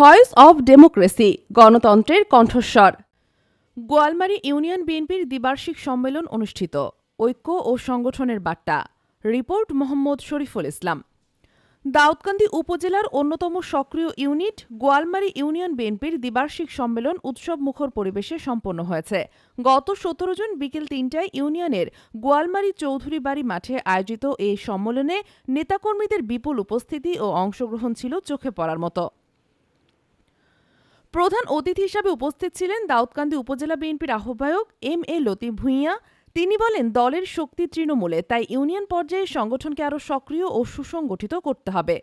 Voice of democracy, গণতন্ত্রের কণ্ঠস্বর। Goalmari union বিএনপির দ্বিবার্ষিক সম্মেলন অনুষ্ঠিত। ঐক্য ও সংগঠনের বার্তা। রিপোর্ট মোহাম্মদ শরীফুল ইসলাম। দাউদকান্দি উপজেলার অন্যতম সক্রিয় ইউনিট, গোয়ালমারি ইউনিয়ন বিএনপির দ্বিবার্ষিক সম্মেলন উৎসব মুখর পরিবেশে সম্পন্ন হয়েছে। গত সতেরো জুন বিকেল তিনটায় ইউনিয়নের গোয়ালমারি চৌধুরী বাড়ি মাঠে আয়োজিত এই সম্মেলনে নেতাকর্মীদের বিপুল উপস্থিতি ও অংশগ্রহণ ছিল চোখে পড়ার মতো। প্রধান অতিথি হিসাবে উপস্থিত ছিলেন দাউদকান্দি উপজেলা বিএনপির আহ্বায়ক এম এ লতিফ ভূঁইয়া। তিনি বলেন, দলের শক্তি তৃণমূলে, তাই ইউনিয়ন পর্যায়ে সংগঠনকে আরও সক্রিয় ও সুসংগঠিত করতে হবে।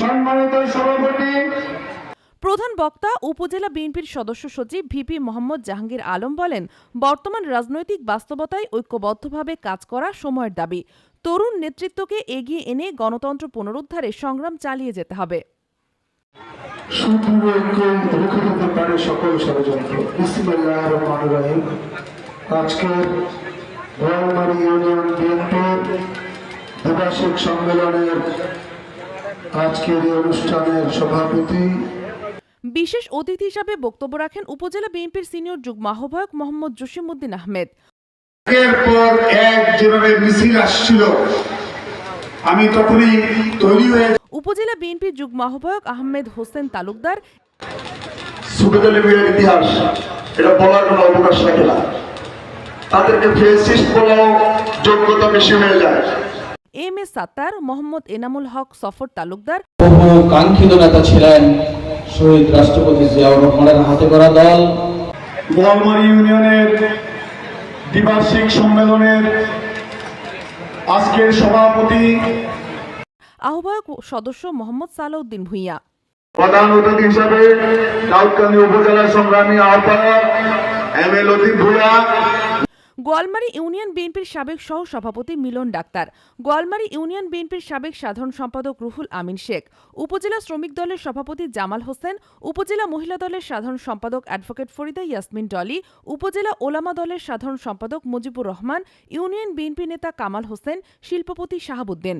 সম্মানিত সভাপতি প্রধান বক্তা, উপজেলা বিএনপির সদস্য সচিব ভিপি মোহাম্মদ জাহাঙ্গীর আলম বলেন, বর্তমান রাজনৈতিক বাস্তবতায় ঐক্যবদ্ধভাবে কাজ করা সময়ের দাবি। তরুণ নেতৃত্বকে এগিয়ে এনে গণতন্ত্র পুনরুদ্ধারে সংগ্রাম চালিয়ে যেতে হবে। সকল ষড়যন্ত্র আজকের ইউনিয়ন বিএনপির দ্বিবার্ষিক সম্মেলনের আজকের এই অনুষ্ঠানের সভাপতি বিশেষ অতিথি হিসাবে বক্তব্য রাখেন উপজেলা বিএনপির সিনিয়র যুগ্ম আহ্বায়ক মোহাম্মদ জসিমউদ্দিন আহমেদ। একের পর এক যেভাবে মিছিল আসছিল আমি তখনই তৈরি হয়ে উপজেলা বিএনপির যুগ্ম আহ্বায়ক আহমেদ হোসেন তালুকদার। ইতিহাস এটা বলার কোনো অবকাশ থাকে না। তাদেরকে ফেসিস্ট বলাও যোগ্যতা বেশি হয়ে যায়। M A Sattar Mohammad Enamul Haque Safar Talukdar. বহু কাঙ্ক্ষিত নেতা ছিলেন শহীদ রাষ্ট্রপতি জিয়াউর রহমানের হাতে করা দল। গোয়ালমারি ইউনিয়নের দ্বিবার্ষিক সম্মেলনের আজকের সভাপতি আহ্বায়ক সদস্য মোহাম্মদ সালাউদ্দিন ভূঁইয়া। প্রধান অতিথি হিসাবে দাউদকান্দি উপজেলার সংগ্রামী আহ্বায়ক এম এ লতিফ ভুয়া গোয়ালমারি ইউনিয়ন বিএনপির সাবেক সহ সভাপতি মিলন ডাক্তার। গোয়ালমারি ইউনিয়ন বিএনপির সাবেক সাধারণ সম্পাদক রুহুল আমিন শেখ। উপজেলা শ্রমিক দলের সভাপতি জামাল হোসেন, উপজেলা মহিলা দলের সাধারণ সম্পাদক অ্যাডভোকেট ফরিদা ইয়াসমিন ডলি, উপজেলা ওলামা দলের সাধারণ সম্পাদক মুজিবুর রহমান, ইউনিয়ন বিএনপি নেতা কামাল হোসেন, শিল্পপতি শাহাবুদ্দিন।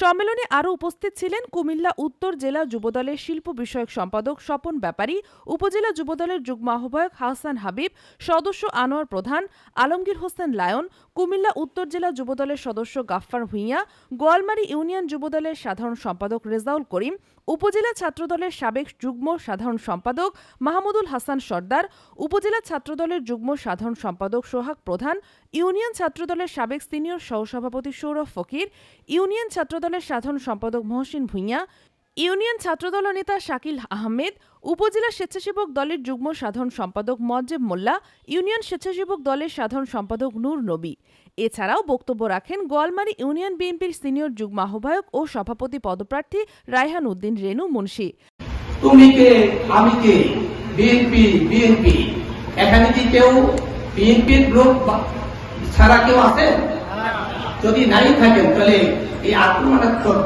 সম্মেলনে আরও উপস্থিত ছিলেন কুমিল্লা উত্তর জেলা যুবদলের শিল্প বিষয়ক সম্পাদক স্বপন ব্যাপারী, উপজেলা যুবদলের যুগ্ম আহ্বায়ক হাসান হাবিব, সদস্য আনোয়ার প্রধান, আলমগীর হোসেন লায়ন, কুমিল্লা উত্তর জেলা যুবদলের সদস্য গাফফার ভূঁইয়া, গোয়ালমারি ইউনিয়ন যুবদলের সাধারণ সম্পাদক রেজাউল করিম উপজেলা ছাত্রদলের সাবেক যুগ্ম সাধারণ সম্পাদক মাহমুদুল হাসান সর্দার, উপজেলা ছাত্রদলের যুগ্ম সাধারণ সম্পাদক সোহাগ প্রধান, ইউনিয়ন ছাত্রদলের সাবেক সিনিয়র সহসভাপতি সৌরভ ফকির, ইউনিয়ন ছাত্রদলের সাধারণ সম্পাদক মহসিন ভূঁইয়া, ইউনিয়ন ছাত্রদল নেতা শাকিল আহমেদ, উপজেলা স্বেচ্ছাসেবক দলের যুগ্ম সাধারণ সম্পাদক মজ্জেব মোল্লা, ইউনিয়ন স্বেচ্ছাসেবক দলের সাধারণ সম্পাদক নূর নবী। এছাড়াও বক্তব্য রাখেন গোয়ালমারি ইউনিয়ন বিএনপির সিনিয়র যুগ্ম আহ্বায়ক ও সভাপতি পদপ্রার্থী রায়হান উদ্দিন রেনু মুন্সি। তুমি কে, আমি কে? BNP BNP. এখানে কি কেউ বিএনপির গ্রুপ ছাড়া কেউ আছে? যদি নাই থাকেন তাহলে এই আক্রমণাত্মক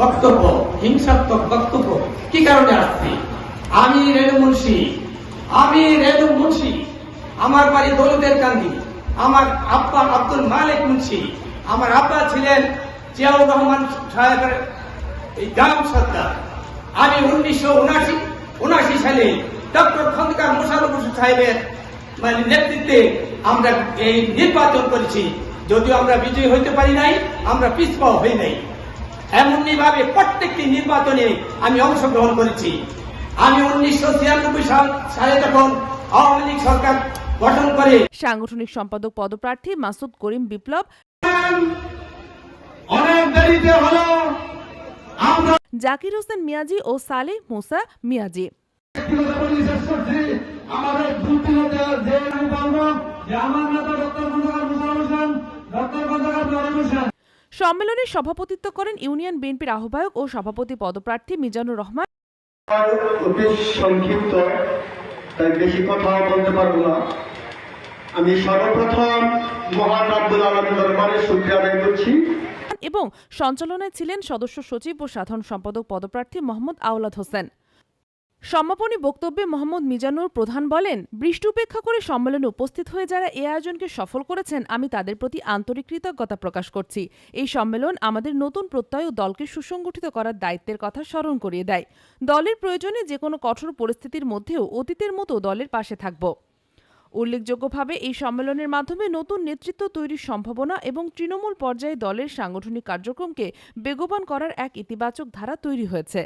বক্তব্য, হিংসাত্মক বক্তব্য কি কারণে আসছে? আমি রেণু মুন্সি। আমি রেণু মুন্সি। আমার বাড়ি দলিতের কান্দি। আমার আব্বা আব্দুল মালিক মুন্সি। আমার আব্বা ছিলেন জিয়াউর রহমান সাহেবের এই গ্রাম সর্দার আমি উনিশশো উনাশি উনাশি সালে ডক্টর খন্দকার মোশারফ হোসেন সাহেবের মানে নেতৃত্বে আমরা এই নির্বাচন করেছি। যদিও আমরা বিজয়ী হইতে পারি নাই, আমরা পিছপাও হই নাই। এমনি ভাবে প্রত্যেকটি নির্বাচনে আমি অংশগ্রহণ করেছি। আমি উনিশশো ছিয়ানব্বই সাল, সালে যখন আওয়ামী লীগ সরকার গঠন করে। সাংগঠনিক সম্পাদক পদপ্রার্থী মাসুদ করিম বিপ্লব। অনেক দেরিতে হলো। আমরা জাকির হোসেন মিয়াজি ও সালে মুসা মিয়াজি। আমাদের যে আমার নেতা ডক্টর হোসেন ডক্টর সম্মেলনে সভাপতিত্ব করেন ইউনিয়ন বিএনপির আহ্বায়ক ও সভাপতি পদপ্রার্থী মিজানুর রহমান। সংক্ষিপ্ত তাই বেশি কথা বলতে পারব না। আমি সর্বপ্রথম মহান আব্দুল আলম দরবারে শুক্রিয়া আদায় করছি। এবং সঞ্চালনায় ছিলেন সদস্য সচিব ও সাধারণ সম্পাদক পদপ্রার্থী মোহাম্মদ আওলাদ হোসেন। সমাপনী বক্তব্যে মোহাম্মদ মিজানুর প্রধান বলেন, বৃষ্টি উপেক্ষা করে সম্মেলনে উপস্থিত হয়ে যারা এ আয়োজনকে সফল করেছেন, আমি তাদের প্রতি আন্তরিক কৃতজ্ঞতা প্রকাশ করছি। এই সম্মেলন আমাদের নতুন প্রত্যয় ও দলকে সুসংগঠিত করার দায়িত্বের কথা স্মরণ করিয়ে দেয়। দলের প্রয়োজনে যে কোনো কঠোর পরিস্থিতির মধ্যেও অতীতের মতো দলের পাশে থাকব। উল্লেখযোগ্যভাবে এই সম্মেলনের মাধ্যমে নতুন নেতৃত্ব তৈরির সম্ভাবনা এবং তৃণমূল পর্যায়ে দলের সাংগঠনিক কার্যক্রমকে বেগবান করার এক ইতিবাচক ধারা তৈরি হয়েছে।